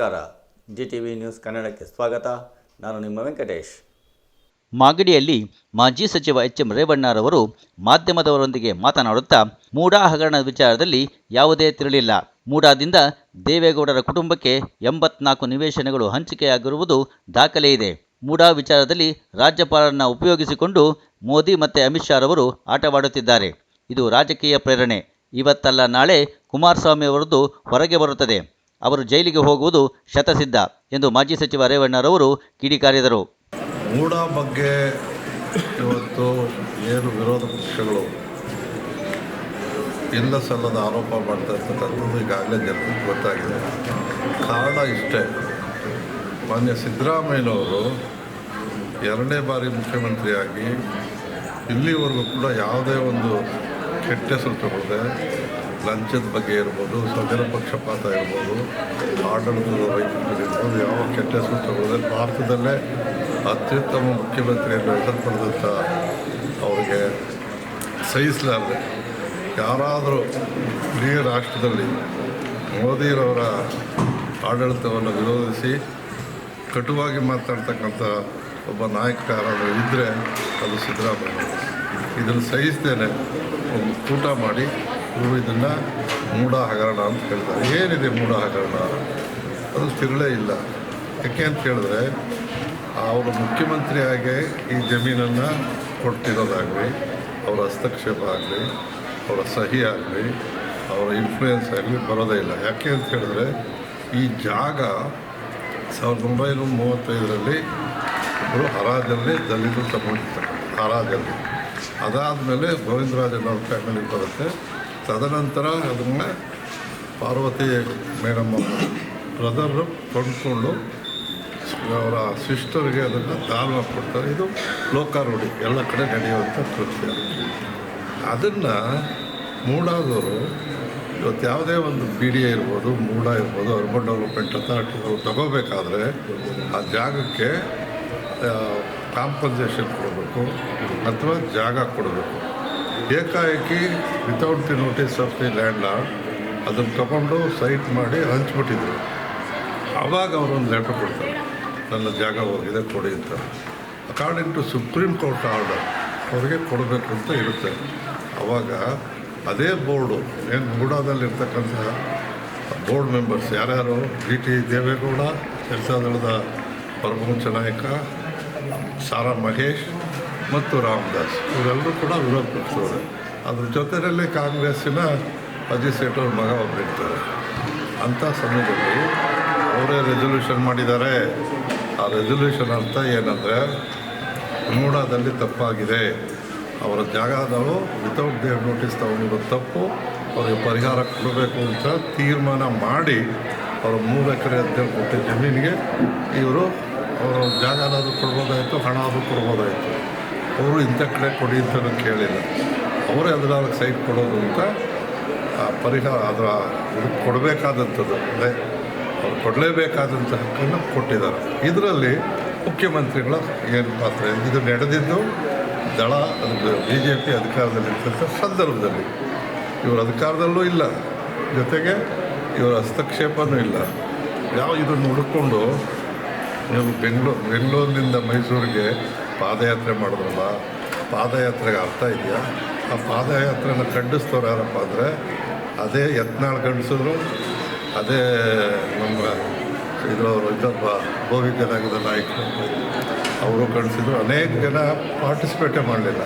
ನಮಸ್ಕಾರ. G T V news ಕನ್ನಡಕ್ಕೆ ಸ್ವಾಗತ. ನಾನು ನಿಮ್ಮ ವೆಂಕಟೇಶ್. ಮಾಗಡಿಯಲ್ಲಿ ಮಾಜಿ ಸಚಿವ ಎಚ್ ಎಂ ರೇವಣ್ಣರವರು ಮಾಧ್ಯಮದವರೊಂದಿಗೆ ಮಾತನಾಡುತ್ತಾ ಮೂಡಾ ಹಗರಣ ವಿಚಾರದಲ್ಲಿ ಯಾವುದೇ ತಿರುಳಿಲ್ಲ. ಮೂಡಾದಿಂದ ದೇವೇಗೌಡರ ಕುಟುಂಬಕ್ಕೆ ಎಂಬತ್ನಾಲ್ಕು ನಿವೇಶನಗಳು ಹಂಚಿಕೆಯಾಗಿರುವುದು ದಾಖಲೆ ಇದೆ. ಮೂಡಾ ವಿಚಾರದಲ್ಲಿ ರಾಜ್ಯಪಾಲರನ್ನು ಉಪಯೋಗಿಸಿಕೊಂಡು ಮೋದಿ ಮತ್ತು ಅಮಿತ್ ಶಾ ರವರು ಆಟವಾಡುತ್ತಿದ್ದಾರೆ. ಇದು ರಾಜಕೀಯ ಪ್ರೇರಣೆ. ಇವತ್ತಲ್ಲ ನಾಳೆ ಕುಮಾರಸ್ವಾಮಿ ಅವರದ್ದು ಹೊರಗೆ ಬರುತ್ತದೆ. ಅವರು ಜೈಲಿಗೆ ಹೋಗುವುದು ಶತಸಿದ್ಧ ಎಂದು ಮಾಜಿ ಸಚಿವ ರೇವಣ್ಣರವರು ಕಿಡಿಕಾರಿದರು ಮೂಡ ಬಗ್ಗೆ ಇವತ್ತು ಏನು ವಿರೋಧ ಪಕ್ಷಗಳು ಇಲ್ಲ ಸಲ್ಲದ ಆರೋಪ ಮಾಡ್ತಾ ಇರ್ತಕ್ಕಂಥದ್ದು ಈಗಾಗಲೇ ಜನರಿಗೆ ಗೊತ್ತಾಗಿದೆ. ಕಾರಣ ಇಷ್ಟೇ. ಮಾನ್ಯ ಸಿದ್ದರಾಮಯ್ಯನವರು ಎರಡನೇ ಬಾರಿ ಮುಖ್ಯಮಂತ್ರಿಯಾಗಿ ಇಲ್ಲಿವರೆಗೂ ಕೂಡ ಯಾವುದೇ ಒಂದು ಕೆಟ್ಟ ಹೆಸರು ತಗೊಳ್ಳದೆ ಲಂಚದ ಬಗ್ಗೆ ಇರ್ಬೋದು, ಸ್ವಜನ ಪಕ್ಷಪಾತ ಇರ್ಬೋದು, ಆಡಳಿತದ ವೈಫಲ್ಯ ಇರ್ಬೋದು, ಯಾವ ಕೆಟ್ಟ ಹೆಸರು ಭಾರತದಲ್ಲೇ ಅತ್ಯುತ್ತಮ ಮುಖ್ಯಮಂತ್ರಿಯನ್ನು ಹೆಸರು ಪಡೆದಂಥ ಅವರಿಗೆ ಸಹಿಸಲಾರದೆ. ಯಾರಾದರೂ ಇಡೀ ರಾಷ್ಟ್ರದಲ್ಲಿ ಮೋದಿರವರ ಆಡಳಿತವನ್ನು ವಿರೋಧಿಸಿ ಕಟುವಾಗಿ ಮಾತಾಡ್ತಕ್ಕಂಥ ಒಬ್ಬ ನಾಯಕ ಯಾರಾದರೂ ಇದ್ದರೆ ಅದು ಸಿದ್ದರಾಮಯ್ಯ. ಇದನ್ನು ಸಹಿಸ್ತೇನೆ ಒಂದು ಕೂಟ ಮಾಡಿ. ಇವರು ಇದನ್ನು ಮೂಢ ಹಗರಣ ಅಂತ ಹೇಳ್ತಾರೆ. ಏನಿದೆ ಮೂಢ ಹಗರಣ? ಅದು ತಿರುಳೇ ಇಲ್ಲ. ಯಾಕೆ ಅಂತ ಹೇಳಿದ್ರೆ ಅವರು ಮುಖ್ಯಮಂತ್ರಿಯಾಗಿ ಈ ಜಮೀನನ್ನು ಕೊಡ್ತಿರೋದಾಗಲಿ, ಅವರ ಹಸ್ತಕ್ಷೇಪ ಆಗಲಿ, ಅವರ ಸಹಿ ಆಗಲಿ, ಅವರ ಇನ್ಫ್ಲೂಯೆನ್ಸ್ ಆಗಲಿ ಬರೋದೇ ಇಲ್ಲ. ಯಾಕೆ ಅಂತ ಹೇಳಿದ್ರೆ ಈ ಜಾಗ ಸಾವಿರದ ಒಂಬೈನೂರ ಮೂವತ್ತೈದರಲ್ಲಿ ಇಬ್ಬರು ಹರಾಜಲ್ಲಿ ದಲಿತರು ತಗೊಂಡಿರ್ತಾರೆ ಹರಾಜಲ್ಲಿ. ಅದಾದಮೇಲೆ ಗೋವಿಂದರಾಜನವ್ರ ಫ್ಯಾಮಿಲಿ ಬರುತ್ತೆ. ತದನಂತರ ಅದನ್ನು ಪಾರ್ವತಿ ಮೇಡಮ್ ಬ್ರದರು ಕೊಂಡ್ಕೊಂಡು ಅವರ ಸಿಸ್ಟರ್ಗೆ ಅದನ್ನು ದಾನ ಕೊಡ್ತಾರೆ. ಇದು ಲೋಕಾರೂಢಿ ಎಲ್ಲ ಕಡೆ ನಡೆಯುವಂಥ ಕೃತ್ಯ. ಅದನ್ನು ಮೂಡಾದವರು, ಇವತ್ತು ಯಾವುದೇ ಒಂದು ಬಿ ಡಿ ಇರ್ಬೋದು, ಮೂಡ ಇರ್ಬೋದು, ಅರ್ಬನ್ ಡೆವಲಪ್ಮೆಂಟ್ ಅಥಾರಿಟಿ ಅವರು ತಗೋಬೇಕಾದ್ರೆ ಆ ಜಾಗಕ್ಕೆ ಕಾಂಪನ್ಸೇಷನ್ ಕೊಡಬೇಕು, ಅಥವಾ ಜಾಗ ಕೊಡಬೇಕು. ಏಕಾಏಕಿ without the notice of the landlord ಅದನ್ನು ತಗೊಂಡು ಸೈಟ್ ಮಾಡಿ ಹಂಚ್ಬಿಟ್ಟಿದ್ರು. ಆವಾಗ ಅವರೊಂದು ಲೆಟರ್ ಕೊಡ್ತಾರೆ, ನನ್ನ ಜಾಗ ಹೋಗಿದೆ, ಕೊಡಿ ಅಂತ. According to supreme court order ಅವರಿಗೆ ಕೊಡಬೇಕು ಅಂತ ಇರುತ್ತೆ. ಆವಾಗ ಅದೇ ಬೋರ್ಡು, ಏನು ಮೂಡಾದಲ್ಲಿರ್ತಕ್ಕಂಥ ಬೋರ್ಡ್ ಮೆಂಬರ್ಸ್ ಯಾರ್ಯಾರು? ಡಿ ಟಿ ದೇವೇಗೌಡ ಕೆಲಸದಳದ ಪರಮಹಂಸ ನಾಯಕ, ಸಾರಾ ಮಹೇಶ್ ಮತ್ತು ರಾಮದಾಸ್. ಇವರೆಲ್ಲರೂ ಕೂಡ ವಿರೋಧ ಪಕ್ಷದವರು. ಅದ್ರ ಜೊತೆಯಲ್ಲಿ ಕಾಂಗ್ರೆಸ್ಸಿನ ಅಜಿತ್ ಸೇಠ್ ಅವ್ರ ಮಗ ಒಬ್ಬರಿರ್ತಾರೆ ಅಂಥ ಸಮಯದಲ್ಲಿ ಅವರೇ ರೆಸೊಲ್ಯೂಷನ್ ಮಾಡಿದ್ದಾರೆ. ಆ ರೆಸೊಲ್ಯೂಷನ್ ಅರ್ಥ ಏನಂದರೆ, ಮೂಡಾದಲ್ಲಿ ತಪ್ಪಾಗಿದೆ. ಅವರ ಜಾಗ ವಿತೌಟ್ ದೇವ್ ನೋಟಿಸ್ ತಗೊಂಡಿರೋ ತಪ್ಪು, ಅವರಿಗೆ ಪರಿಹಾರ ಕೊಡಬೇಕು ಅಂತ ತೀರ್ಮಾನ ಮಾಡಿ, ಅವರ ಮೂರು ಎಕರೆ ಅಂತೇಳಿ ಕೊಟ್ಟಿದ್ದ ಜಮೀನಿಗೆ ಇವರು ಅವರು ಜಾಗನಾದರೂ ಕೊಡ್ಬೋದಾಯಿತು, ಹಣ ಆದರೂ ಕೊಡ್ಬೋದಾಯಿತು. ಅವರು ಇಂಥ ಕಡೆ ಕೊಡಿ ಅಂತ ಕೇಳಿಲ್ಲ. ಅವರೇ ಅದರ ಸೈಟ್ ಕೊಡೋದು ಅಂತ ಪರಿಹಾರ ಅದರ ಇದು ಕೊಡಬೇಕಾದಂಥದ್ದು, ಅಂದರೆ ಅವ್ರು ಕೊಡಲೇಬೇಕಾದಂಥ ಹಕ್ಕನ್ನು ಕೊಟ್ಟಿದ್ದಾರೆ. ಇದರಲ್ಲಿ ಮುಖ್ಯಮಂತ್ರಿಗಳ ಏನು ಪಾತ್ರ? ಇದೆ? ನಡೆದಿದ್ದು ದಳ ಬಿ ಜೆ ಪಿ ಅಧಿಕಾರದಲ್ಲಿರ್ತಕ್ಕಂಥ ಸಂದರ್ಭದಲ್ಲಿ. ಇವರು ಅಧಿಕಾರದಲ್ಲೂ ಇಲ್ಲ. ಜೊತೆಗೆ ಇವರ ಹಸ್ತಕ್ಷೇಪನೂ ಇಲ್ಲ. ಯಾವ ಇದನ್ನು ಹುಡುಕೊಂಡು ನೀವು ಬೆಂಗಳೂರು ಬೆಂಗಳೂರಿನಿಂದ ಮೈಸೂರಿಗೆ ಪಾದಯಾತ್ರೆ ಮಾಡಿದ್ರಲ್ಲ, ಪಾದಯಾತ್ರೆಗೆ ಅರ್ಥ ಇದೆಯಾ? ಆ ಪಾದಯಾತ್ರೆನ ಖಂಡಿಸ್ತವ್ರು ಯಾರಪ್ಪ ಅಂದರೆ, ಅದೇ ಯತ್ನಾಳ್ ಗಂಡಸಿದ್ರು ಅದೇ ನಮ್ಮ ಇದ್ರವರು ಇದೊಬ್ಬ ಗೋವಿ ಜನಾಂಗದ ನಾಯಕರು. ಅವರು ಖಂಡಿಸಿದ್ರು ಅನೇಕ ಜನ ಪಾರ್ಟಿಸಿಪೇಟೇ ಮಾಡಲಿಲ್ಲ.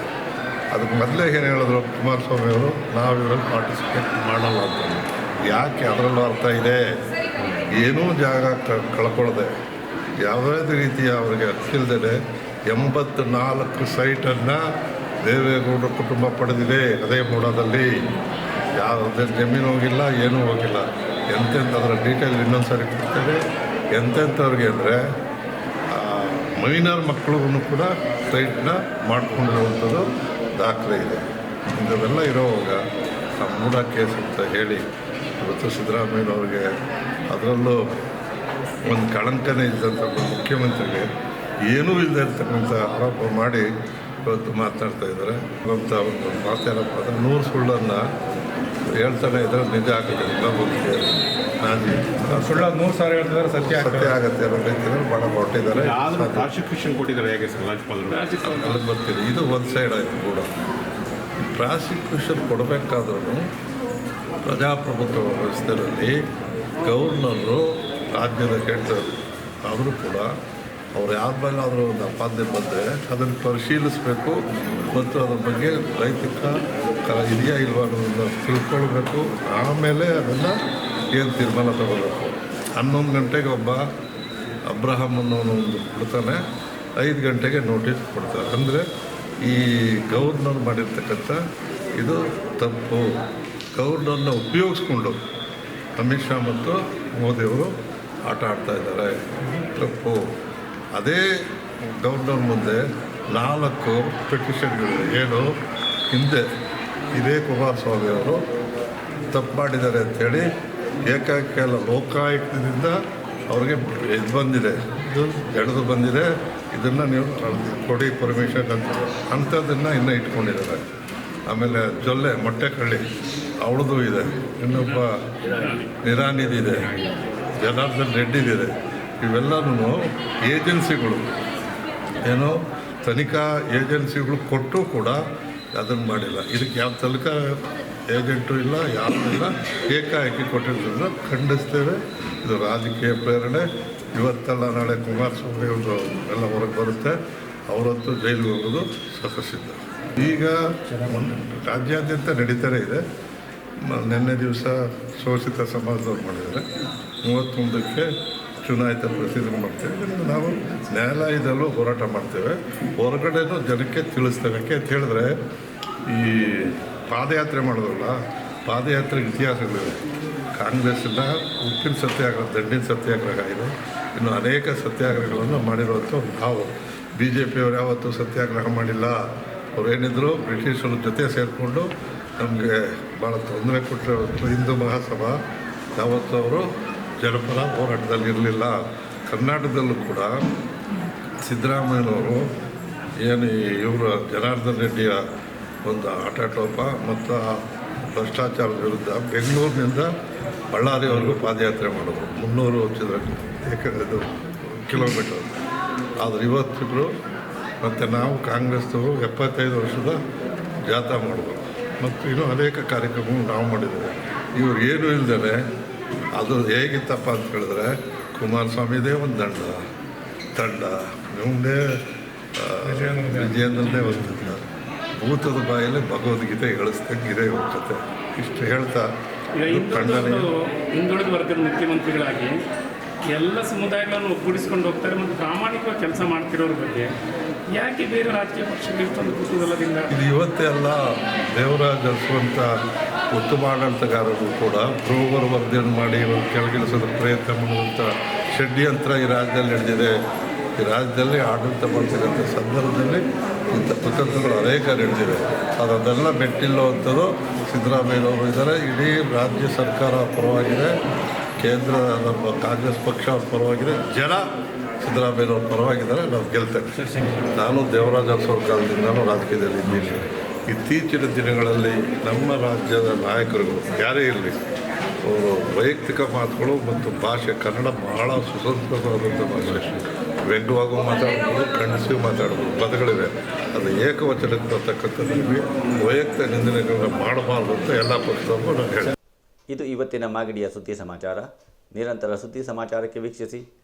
ಅದಕ್ಕೆ ಮೊದಲೇ ಏನು ಹೇಳಿದ್ರು ಕುಮಾರಸ್ವಾಮಿ ಅವರು, ನಾವು ಇವರಲ್ಲಿ ಪಾರ್ಟಿಸಿಪೇಟ್ ಮಾಡಲ್ಲ ಅಂತ ಯಾಕೆ? ಅದರಲ್ಲೂ ಅರ್ಥ ಇದೆ. ಏನೂ ಜಾಗ ಕಳ್ಕೊಳ್ಳದೆ ಯಾವುದೇ ರೀತಿಯ ಅವರಿಗೆ ಹಕ್ಕಿಲ್ದೇ ಎಂಬತ್ತು ನಾಲ್ಕು ಸೈಟನ್ನು ದೇವೇಗೌಡರ ಕುಟುಂಬ ಪಡೆದಿದೆ. ಅದೇ ಮೂಡದಲ್ಲಿ ಯಾವುದೇ ಜಮೀನು ಹೋಗಿಲ್ಲ, ಏನೂ ಹೋಗಿಲ್ಲ. ಅದರ ಡೀಟೇಲ್ ಇನ್ನೊಂದು ಸಾರಿ ಕೊಡ್ತೇವೆ. ಎಂತೆಂಥವ್ರಿಗೆ ಅಂದರೆ ಮೈನರ್ ಮಕ್ಕಳಿಗೂ ಕೂಡ ಸೈಟ್ನ ಮಾಡ್ಕೊಂಡಿರುವಂಥದ್ದು ದಾಖಲೆ ಇದೆ. ಇಂಥವೆಲ್ಲ ಇರೋವಾಗ ಆ ಮೂಡ ಕೇಸ್ ಅಂತ ಹೇಳಿ ಇವತ್ತು ಸಿದ್ದರಾಮಯ್ಯನವ್ರಿಗೆ ಅದರಲ್ಲೂ ಒಂದು ಕಳಂಕನೇ ಇದ್ದಂಥ ಮುಖ್ಯಮಂತ್ರಿಗೆ ಏನೂ ಇಲ್ಲದೆ ಇರ್ತಕ್ಕಂಥ ಆರೋಪ ಮಾಡಿ ಇವತ್ತು ಮಾತನಾಡ್ತಾ ಇದ್ದಾರೆ. ಅಂತ ಒಂದು ಮಾತೇನಪ್ಪ ಅಂದರೆ ನೂರು ಸುಳ್ಳನ್ನು ಹೇಳ್ತಾನೆ ಇದ್ರೆ ನಿಜ ಆಗುತ್ತೆ. ಇನ್ನೊಬ್ಬರಿಗೆ ನಾನು ಸುಳ್ಳ ನೂರು ಸಾವಿರ ಹೇಳ್ತಿದ್ದಾರೆ ಸತ್ಯ ಸತ್ಯ ಆಗುತ್ತೆ ಅನ್ನೋ ರೀತಿಯಲ್ಲಿ ಭಾಳ ಕೊಟ್ಟಿದ್ದಾರೆ ಆದರೂ ಪ್ರಾಸಿಕ್ಯೂಷನ್ ಕೊಟ್ಟಿದ್ದಾರೆ ಹೇಗೆ ಸರ್ ರಾಜ್ಯಪಾಲರು ಅಲ್ಲಿ ಬರ್ತೀನಿ ಇದು ಒಂದು ಸೈಡ್ ಆಯಿತು ಕೂಡ. ಪ್ರಾಸಿಕ್ಯೂಷನ್ ಕೊಡಬೇಕಾದ್ರೂ ಪ್ರಜಾಪ್ರಭುತ್ವ ವ್ಯವಸ್ಥೆಯಲ್ಲಿ ಗವರ್ನರು ರಾಜ್ಯದ ಕೆಟ್ಟರು ಆದರೂ ಕೂಡ ಅವ್ರು ಯಾರ ಮೇಲಾದರೂ ಒಂದು ಅಪಾದನೆ ಬಂದರೆ ಅದನ್ನು ಪರಿಶೀಲಿಸಬೇಕು ಮತ್ತು ಅದ್ರ ಬಗ್ಗೆ ನೈತಿಕ ಕ ಇದೆಯಾ ಇಲ್ವಾ ಅನ್ನೋದನ್ನು ತಿಳ್ಕೊಳ್ಬೇಕು. ಆಮೇಲೆ ಅದನ್ನು ಏನು ತೀರ್ಮಾನ ತಗೋಬೇಕು? ಹನ್ನೊಂದು ಗಂಟೆಗೆ ಒಬ್ಬ ಅಬ್ರಹಮ್ ಅನ್ನೋನು ಒಂದು ಕೊಡ್ತಾನೆ. ಐದು ಗಂಟೆಗೆ ನೋಟಿಸ್ ಕೊಡ್ತಾರೆ ಅಂದರೆ ಈ ಗೌರ್ನರ್ ಮಾಡಿರ್ತಕ್ಕಂಥ ಇದು ತಪ್ಪು. ಗೌರ್ನರ್ನ ಉಪಯೋಗಿಸ್ಕೊಂಡು ಅಮಿತ್ ಶಾ ಮತ್ತು ಮೋದಿಯವರು ಆಟ ಆಡ್ತಾ ಇದ್ದಾರೆ. ತಪ್ಪು. ಅದೇ ಗವರ್ನರ್ ಮುಂದೆ ನಾಲ್ಕು ಪೆಟಿಷನ್ಗಳು ಏನು ಹಿಂದೆ ಇದೇ ಕುಮಾರಸ್ವಾಮಿ ಅವರು ತಪ್ಪು ಮಾಡಿದ್ದಾರೆ ಅಂಥೇಳಿ ಏಕಾಏಕಿ ಅಲ್ಲ ಲೋಕಾಯುಕ್ತದಿಂದ ಅವ್ರಿಗೆ ಇದು ಬಂದಿದೆ. ಇದು ಎಳೆದು ಬಂದಿದೆ. ಇದನ್ನು ನೀವು ಕೊಡಿ ಪರ್ಮಿಷನ್ ಅಂತ. ಅಂಥದ್ದನ್ನು ಇನ್ನೂ ಇಟ್ಕೊಂಡಿದ್ದಾರೆ. ಆಮೇಲೆ ಜೊಲ್ಲೆ ಮೊಟ್ಟೆ ಕಳ್ಳಿ ಅವಳದು ಇದೆ. ಇನ್ನೊಬ್ಬ ನಿರಾನಿದಿದೆ ಜನಾರ್ದನ್ ರೆಡ್ಡಿದಿದೆ ಇವೆಲ್ಲನೂ ಏಜೆನ್ಸಿಗಳು. ಏನೋ ತನಿಖಾ ಏಜೆನ್ಸಿಗಳು ಕೊಟ್ಟು ಕೂಡ ಅದನ್ನು ಮಾಡಿಲ್ಲ. ಇದಕ್ಕೆ ಯಾವ ತನಿಖಾ ಏಜೆಂಟು ಇಲ್ಲ, ಯಾರೂ ಇಲ್ಲ, ಏಕಾಏಕಿ ಕೊಟ್ಟಿರೋದ್ರಿಂದ ಖಂಡಿಸ್ತೇವೆ. ಇದು ರಾಜಕೀಯ ಪ್ರೇರಣೆ. ಇವತ್ತಲ್ಲ ನಾಳೆ ಕುಮಾರಸ್ವಾಮಿ ಅವರು ಎಲ್ಲ ಹೊರಗೆ ಬರುತ್ತೆ. ಅವರಂತೂ ಜೈಲಿಗೆ ಹೋಗೋದು ಸಹಸಿದ್ದ ಈಗ ರಾಜ್ಯಾದ್ಯಂತ ನಡೀತಾನೆ ಇದೆ. ನಿನ್ನೆ ದಿವಸ ಶೋಷಿತ ಸಮಾಜದವ್ರು ಮಾಡಿದ್ದಾರೆ. ಮೂವತ್ತೊಂದಕ್ಕೆ ಚುನಾಯಿತ ಪ್ರತಿನಿಧಿ ಮಾಡ್ತೇವೆ. ಇದರಿಂದ ನಾವು ನ್ಯಾಯಾಲಯದಲ್ಲೂ ಹೋರಾಟ ಮಾಡ್ತೇವೆ. ಹೊರಗಡೆನೂ ಜನಕ್ಕೆ ತಿಳಿಸ್ತೇವೆ. ಯಾಕೆ ಅಂತ ಹೇಳಿದ್ರೆ, ಈ ಪಾದಯಾತ್ರೆ ಮಾಡಿದ್ರಲ್ಲ ಪಾದಯಾತ್ರೆ ಇತಿಹಾಸಗಳಿವೆ. ಕಾಂಗ್ರೆಸ್ಸಿಂದ ಉಪ್ಪಿನ ಸತ್ಯಾಗ್ರಹ, ದಂಡಿನ ಸತ್ಯಾಗ್ರಹ ಇದೆ. ಇನ್ನು ಅನೇಕ ಸತ್ಯಾಗ್ರಹಗಳನ್ನು ಮಾಡಿರುವಂಥ ನಾವು ಬಿ ಜೆ ಪಿಯವರು ಯಾವತ್ತೂ ಸತ್ಯಾಗ್ರಹ ಮಾಡಿಲ್ಲ. ಅವರೇನಿದ್ರು ಬ್ರಿಟಿಷರು ಜೊತೆ ಸೇರಿಕೊಂಡು ನಮಗೆ ಭಾಳ ತೊಂದರೆ ಕೊಟ್ಟರೆ. ಹಿಂದೂ ಮಹಾಸಭಾ, ಯಾವತ್ತೂ ಅವರು ಜನಪರ ಹೋರಾಟದಲ್ಲಿ ಇರಲಿಲ್ಲ. ಕರ್ನಾಟಕದಲ್ಲೂ ಕೂಡ ಸಿದ್ದರಾಮಯ್ಯನವರು ಏನು ಇವರ ಜನಾರ್ದನ್ ರೆಡ್ಡಿಯ ಒಂದು ಆಟಾಟೋಪ ಮತ್ತು ಭ್ರಷ್ಟಾಚಾರದ ವಿರುದ್ಧ ಬೆಂಗಳೂರಿನಿಂದ ಬಳ್ಳಾರಿವರೆಗೂ ಪಾದಯಾತ್ರೆ ಮಾಡೋದು ಮುನ್ನೂರು ಚದರ ಇದು ಕಿಲೋಮೀಟರ್. ಆದರೆ ಇವತ್ತಿಬ್ರು ಮತ್ತು ನಾವು ಕಾಂಗ್ರೆಸ್ನವರು ಎಪ್ಪತ್ತೈದು ವರ್ಷದ ಜಾಥಾ ಮಾಡೋದು ಮತ್ತು ಇನ್ನೂ ಅನೇಕ ಕಾರ್ಯಕ್ರಮಗಳು ನಾವು ಮಾಡಿದ್ದೇವೆ. ಇವರು ಏನೂ ಇಲ್ಲದೇ ಅದು ಹೇಗಿತ್ತಪ್ಪ ಅಂತ ಹೇಳಿದ್ರೆ ಕುಮಾರಸ್ವಾಮಿದೇ ಒಂದು ದಂಡ ತಂಡ. ಮುಂದೆ ವಿಜಯನಲ್ಲೇ ಒಂದು ಭೂತದ ಬಾಯಲ್ಲಿ ಭಗವದ್ಗೀತೆ ಹೇಳಿಸ್ದಂಗೆ ಇದೇ ಹೋಗ್ತದೆ. ಇಷ್ಟು ಹೇಳ್ತಾ ಹಿಂದುಳಿದ ವರ್ಗದ ಮುಖ್ಯಮಂತ್ರಿಗಳಾಗಿ ಎಲ್ಲ ಸಮುದಾಯಗಳನ್ನು ಒಗ್ಗೂಡಿಸ್ಕೊಂಡು ಹೋಗ್ತಾರೆ ಮತ್ತು ಪ್ರಾಮಾಣಿಕವಾಗಿ ಕೆಲಸ ಮಾಡ್ತಿರೋರ ಬಗ್ಗೆ ಯಾಕೆ ಬೇರೆ ರಾಜಕೀಯ ಇದು ಇವತ್ತೇ ಅಲ್ಲ, ದೇವರಾಜ್ ಅರಸುವಂಥ ಉತ್ತಮ ಆಡಳಿತಗಾರರು ಕೂಡ ಪ್ರೋವರ್ ವರದಿಯನ್ನು ಮಾಡಿ ಒಂದು ಕೆಳಗಿಳಿಸೋದ್ರ ಪ್ರಯತ್ನ ಮಾಡುವಂಥ ಷಡ್ಯಂತ್ರ ಈ ರಾಜ್ಯದಲ್ಲಿ ನಡೆದಿದೆ. ಈ ರಾಜ್ಯದಲ್ಲಿ ಆಡಳಿತ ಮಾಡ್ತಕ್ಕಂಥ ಸಂದರ್ಭದಲ್ಲಿ ಇಂಥ ಕುತಂತ್ರಗಳು ಅನೇಕ ನಡೆದಿವೆ. ಅದನ್ನೆಲ್ಲ ಮೆಟ್ಟಿಲ್ಲುವಂಥದ್ದು ಸಿದ್ದರಾಮಯ್ಯನವರು ಇದ್ದಾರೆ. ಇಡೀ ರಾಜ್ಯ ಸರ್ಕಾರ ಪರವಾಗಿದೆ. ಕೇಂದ್ರ ನಮ್ಮ ಕಾಂಗ್ರೆಸ್ ಪಕ್ಷ ಪರವಾಗಿದೆ. ಜನ ಸಿದ್ದರಾಮಯ್ಯನವ್ರ ಪರವಾಗಿದ್ದಾರೆ ನಾವು ಗೆಲ್ತೇವೆ. ನಾನು ದೇವರಾಜ ಸರ್ಕಾರದಿಂದಲೂ ಕಾಲದಿಂದಲೂ ರಾಜಕೀಯದಲ್ಲಿ ಇದ್ದೀನಿ. ಇತ್ತೀಚಿನ ದಿನಗಳಲ್ಲಿ ನಮ್ಮ ರಾಜ್ಯದ ನಾಯಕರುಗಳು ಯಾರೇ ಇರಲಿ ಅವರು ವೈಯಕ್ತಿಕ ಮಾತುಗಳು ಮತ್ತು ಭಾಷೆ ಕನ್ನಡ ಬಹಳ ಸುಸಂಸ್ಕೃತವಾದಂಥ ಭಾಷೆ. ವ್ಯಂಗ್ಯವಾಗೂ ಮಾತಾಡ್ಬೋದು ಖಂಡಿಸಿ ಮಾತಾಡ್ಬೋದು. ಪದಗಳಿವೆ. ಅದು ಏಕವಚನಕ್ಕೆ ಬರ್ತಕ್ಕಂಥದ್ರಲ್ಲಿ ವೈಯಕ್ತಿಕ ನಿಂದನೆಗಳನ್ನ ಮಾಡಬಾರ್ದು ಅಂತ ಎಲ್ಲ ಪಕ್ಷದವರು ನಾನು ಹೇಳಿದೆ ಇದು ಇವತ್ತಿನ ಮಾಗಡಿಯ ಸುದ್ದಿ ಸಮಾಚಾರ. ನಿರಂತರ ಸುದ್ದಿ ಸಮಾಚಾರಕ್ಕೆ ವೀಕ್ಷಿಸಿ.